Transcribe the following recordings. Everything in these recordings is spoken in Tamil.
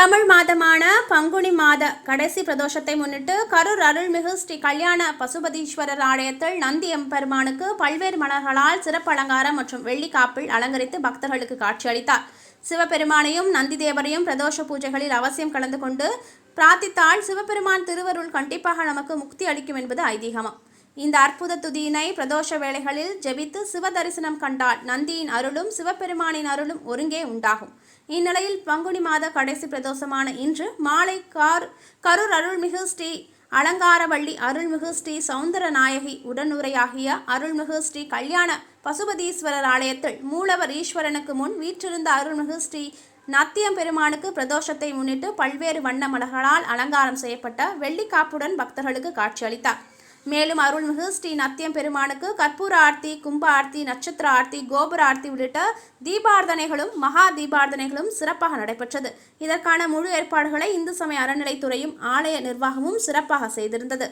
தமிழ் மாதமான பங்குனி மாத கடைசி பிரதோஷத்தை முன்னிட்டு கரூர் அருள்மிகு ஸ்ரீ கல்யாண பசுபதீஸ்வரர் ஆலயத்தில் நந்தி எம்பெருமானுக்கு பல்வேறு மலர்களால் சிறப்பு அலங்காரம் மற்றும் வெள்ளி காப்பில் அலங்கரித்து பக்தர்களுக்கு காட்சியளித்தார் சிவபெருமானையும் நந்தி தேவரையும் பிரதோஷ பூஜைகளில் அவசியம் கலந்து கொண்டு பிரார்த்தித்தால் சிவபெருமான் திருவருள் கண்டிப்பாக நமக்கு முக்தி அளிக்கும் என்பது ஐதீகமம். இந்த அற்புத துதியினை பிரதோஷ வேளைகளில் ஜெபித்து சிவ தரிசனம் கண்டால் நந்தியின் அருளும் சிவபெருமானின் அருளும் ஒருங்கே உண்டாகும். இந்நிலையில் பங்குனி மாத கடைசி பிரதோஷமான இன்று மாலை கார் கரூர் அருள்மிகு ஸ்ரீ அலங்காரவள்ளி அருள்மிகு ஸ்ரீ சௌந்தர நாயகி உடனுரையாகிய அருள்மிகு ஸ்ரீ கல்யாண பசுபதீஸ்வரர் ஆலயத்தில் மூலவர் ஈஸ்வரனுக்கு முன் வீற்றிருந்த அருள்மிகு ஸ்ரீ நத்தியம் பெருமானுக்கு பிரதோஷத்தை முன்னிட்டு பல்வேறு வண்ண மலர்களால் அலங்காரம் செய்யப்பட்ட வெள்ளிக்காப்புடன் பக்தர்களுக்கு காட்சியளித்தார். மேலும் அருள்மிகு ஸ்ரீ நத்தியம் பெருமானுக்கு கற்பூர ஆர்த்தி கும்ப ஆர்த்தி நட்சத்திர ஆர்த்தி கோபுர ஆர்த்தி உள்ளிட்ட தீபார்த்தனைகளும் மகா தீபார்த்தனைகளும் சிறப்பாக நடைபெற்றது. இதற்கான முழு ஏற்பாடுகளை இந்து சமய அறநிலைத்துறையும் ஆலய நிர்வாகமும் சிறப்பாக செய்திருந்தது.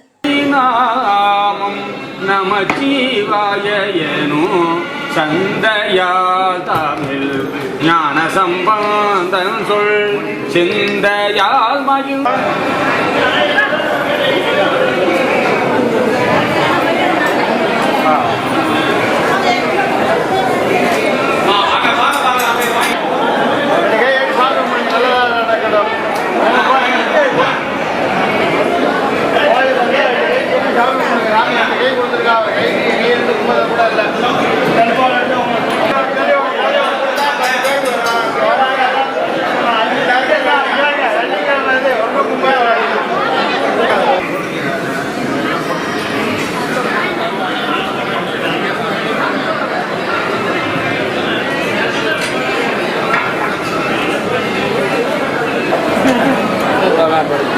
ஞான சம்பந்தம் சொல் சிந்தையால் மகிழ். collaborative.